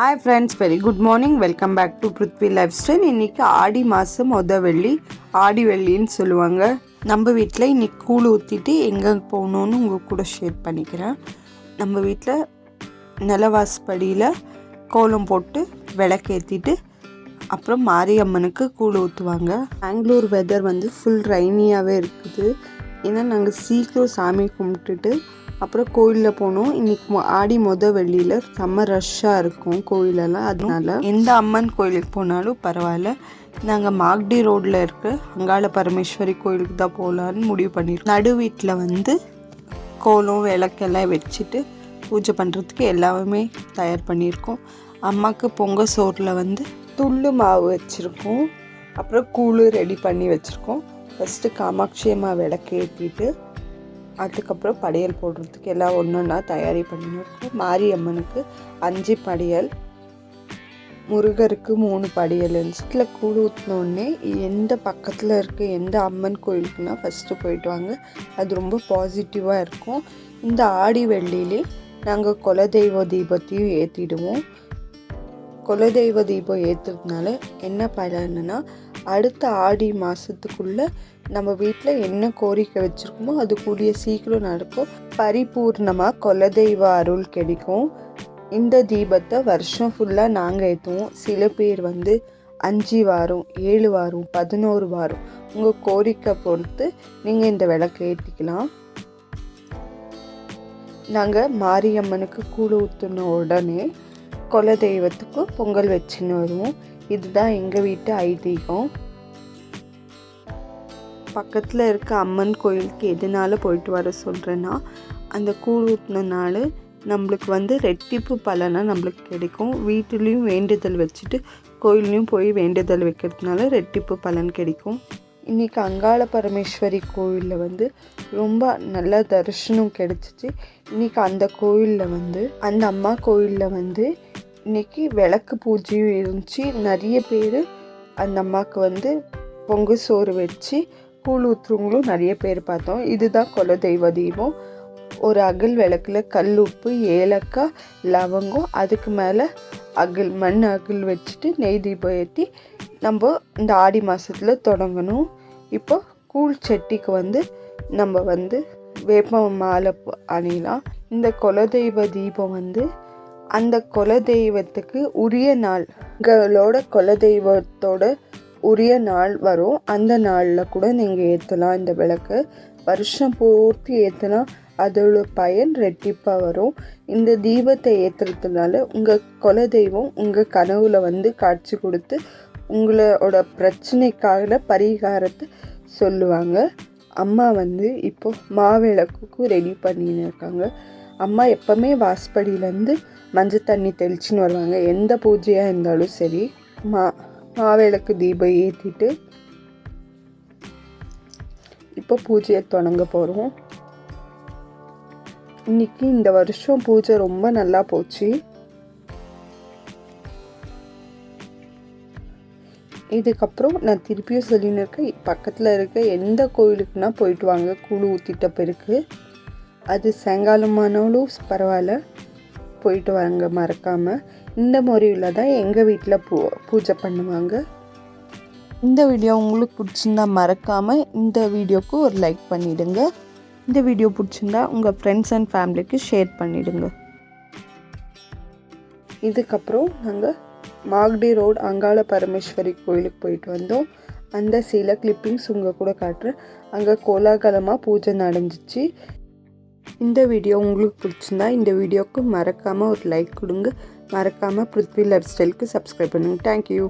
Hi friends very good morning welcome back to Prithvi life style இன்றைக்கி ஆடி மாதம் மொத வெள்ளி ஆடி வெள்ளின்னு சொல்லுவாங்க. நம்ம வீட்டில் இன்றைக்கி கூழ் ஊற்றிட்டு எங்கே போகணுன்னு உங்கள் கூட ஷேர் பண்ணிக்கிறேன். நம்ம வீட்டில் நிலவாசப்படியில் கோலம் போட்டு விளக்கேற்றிட்டு அப்புறம் மாரியம்மனுக்கு கூழ் ஊற்றுவாங்க பெங்களூர் வெதர் வந்து ஃபுல் ரைனியாகவே இருக்குது. ஏன்னா நாங்கள் சீக்கிரம் சாமி கும்பிட்டுட்டு அப்புறம் கோயிலில் போனோம். இன்னைக்கு ஆடி மொத வெள்ளியில் செம்ம ரஷ்ஷாக இருக்கும் கோயிலெல்லாம். அதனால எந்த அம்மன் கோயிலுக்கு போனாலும் பரவாயில்ல. நாங்கள் மாக்டி ரோட்டில் இருக்க அங்காள பரமேஸ்வரி கோயிலுக்கு தான் போகலான்னு முடிவு பண்ணியிருக்கோம் நடு வீட்டில் வந்து கோலம் விளக்கெல்லாம் வச்சுட்டு பூஜை பண்ணுறதுக்கு எல்லாமே தயார் பண்ணியிருக்கோம் அம்மாவுக்கு பொங்க சோறில் வந்து துள்ளு மாவு வச்சுருக்கோம். அப்புறம் கூழ் ரெடி பண்ணி வச்சுருக்கோம். ஃபஸ்ட்டு காமாட்சி அம்மா விளக்கு ஏற்றிட்டு அதுக்கப்புறம் படையல் போடுறதுக்கு எல்லாம் ஒன்று ஒன்றா தயாரி பண்ணியிருக்கோம். மாரியம்மனுக்கு அஞ்சு படியல் முருகருக்கு மூணு படியல். வீட்டில் கூழ் ஊற்றினோடனே எந்த பக்கத்தில் இருக்க எந்த அம்மன் கோயிலுக்குன்னா ஃபஸ்ட்டு போயிட்டு வாங்க. அது ரொம்ப பாசிட்டிவாக இருக்கும். இந்த ஆடி வெள்ளியிலே நாங்கள் குலதெய்வ தீபத்தையும் ஏற்றிடுவோம் குலதெய்வ தீபம் ஏற்றுறதுனால என்ன பலன்னா அடுத்த ஆடி மாதத்துக்குள்ளே நம்ம வீட்டில் என்ன கோரிக்கை வச்சுருக்கோமோ அது கூடிய சீக்கிரம் நடக்கும். பரிபூர்ணமாக குலதெய்வ அருள் கிடைக்கும். இந்த தீபத்தை வருஷம் ஃபுல்லாக நாங்கள் ஏற்றுவோம் சில பேர் வந்து அஞ்சு வாரம் ஏழு வாரம் பதினோரு வாரம் உங்கள் கோரிக்கை பொறுத்து நீங்கள் இந்த விளக்கு ஏற்றிக்கலாம் நாங்கள் மாரியம்மனுக்கு கூழ் ஊற்றின உடனே குலதெய்வத்துக்கு பொங்கல் வச்சுன்னு வருவோம். இதுதான் எங்கள் வீட்டு ஐதீகம். பக்கத்தில் இருக்க அம்மன் கோயிலுக்கு எதனால போயிட்டு வர சொல்கிறேன்னா அந்த கூழ் ஊற்றினால நம்மளுக்கு வந்து ரெட்டிப்பு பலனாக நம்மளுக்கு கிடைக்கும். வீட்டுலேயும் வேண்டுதல் வச்சுட்டு கோயில்லையும் போய் வேண்டுதல் வைக்கிறதுனால ரெட்டிப்பு பலன் கிடைக்கும். இன்றைக்கி அங்காள பரமேஸ்வரி கோயிலில் வந்து ரொம்ப நல்ல தரிசனம் கிடைச்சிச்சு. இன்றைக்கி அந்த கோயிலில் வந்து அந்த அம்மா கோயிலில் வந்து இன்றைக்கி விளக்கு பூஜையும் இருந்துச்சு. நிறைய பேர் அந்த அம்மாவுக்கு வந்து பொங்கு சோறு வச்சு கூழ் ஊற்றுறவங்களும் நிறைய பேர் பார்த்தோம். இதுதான் குலதெய்வ தீபம். ஒரு அகல் விளக்குல கல் உப்பு ஏலக்காய் லவங்கம் அதுக்கு மேலே அகல் மண் அகல் வச்சுட்டு நெய் தீபம் ஏற்றி நம்ம இந்த ஆடி மாதத்தில் தொடங்கணும். இப்போ கூழ் சட்டிக்கு வந்து நம்ம வந்து வேப்ப மாலை அணியலாம். இந்த குலதெய்வ தீபம் வந்து அந்த குலதெய்வத்துக்கு உரிய நாள் உங்களோட குலதெய்வத்தோட உரிய நாள் வரும். அந்த நாளில் கூட நீங்கள் ஏற்றலாம் இந்த விளக்கு. வருஷம் பூர்த்தி ஏற்றினா அதோட பயன் ரெட்டிப்பாக வரும். இந்த தீபத்தை ஏற்றுறதுனால உங்கள் குலதெய்வம் உங்கள் கனவுல வந்து காட்சி கொடுத்து உங்களோட பிரச்சனைக்காக பரிகாரத்தை சொல்லுவாங்க. அம்மா வந்து இப்போ மாவிளக்குக்கும் ரெடி பண்ணின்னு இருக்காங்க. அம்மா எப்போவுமே வாசப்படியிலேருந்து மஞ்சள் தண்ணி தெளிச்சுன்னு வருவாங்க. எந்த பூஜையாக இருந்தாலும் சரி மா மாவிளக்கு தீபம் ஏற்றிட்டு இப்போ பூஜையை தொடங்க போகிறோம் இன்னைக்கு இந்த வருஷம் பூஜை ரொம்ப நல்லா போச்சு. இதுக்கப்புறம் நான் திருப்பியும் சொல்லின்னு இருக்கேன். பக்கத்தில் இருக்க எந்த கோயிலுக்குன்னா போயிட்டு வாங்க. கூழ் ஊற்றிட்ட பிறகு. அது சாயங்காலமானாலும் பரவாயில்ல. போயிட்டு வாங்க மறக்காமல் இந்த முறையில் தான் எங்கள் வீட்டில் பூ பூஜை பண்ணுவாங்க. இந்த வீடியோ உங்களுக்கு பிடிச்சிருந்தா மறக்காமல் இந்த வீடியோக்கு ஒரு லைக் பண்ணிவிடுங்க இந்த வீடியோ பிடிச்சிருந்தா உங்கள் ஃப்ரெண்ட்ஸ் அண்ட் ஃபேமிலிக்கு ஷேர் பண்ணிவிடுங்க இதுக்கப்புறம் நாங்கள் மாக்டி ரோடு அங்காள பரமேஸ்வரி கோயிலுக்கு போயிட்டு வந்தோம். அந்த சில கிளிப்பிங்ஸ் உங்கள் கூட காட்டுறேன். அங்கே கோலாகலமாக பூஜை நடந்துச்சு. இந்த வீடியோ உங்களுக்கு பிடிச்சிருந்தா இந்த வீடியோவுக்கு மறக்காமல் ஒரு லைக் கொடுங்க. மறக்காமல் பிருத்வி லைஃப் ஸ்டைலுக்கு சப்ஸ்கிரைப் பண்ணுங்கள் தேங்க்யூ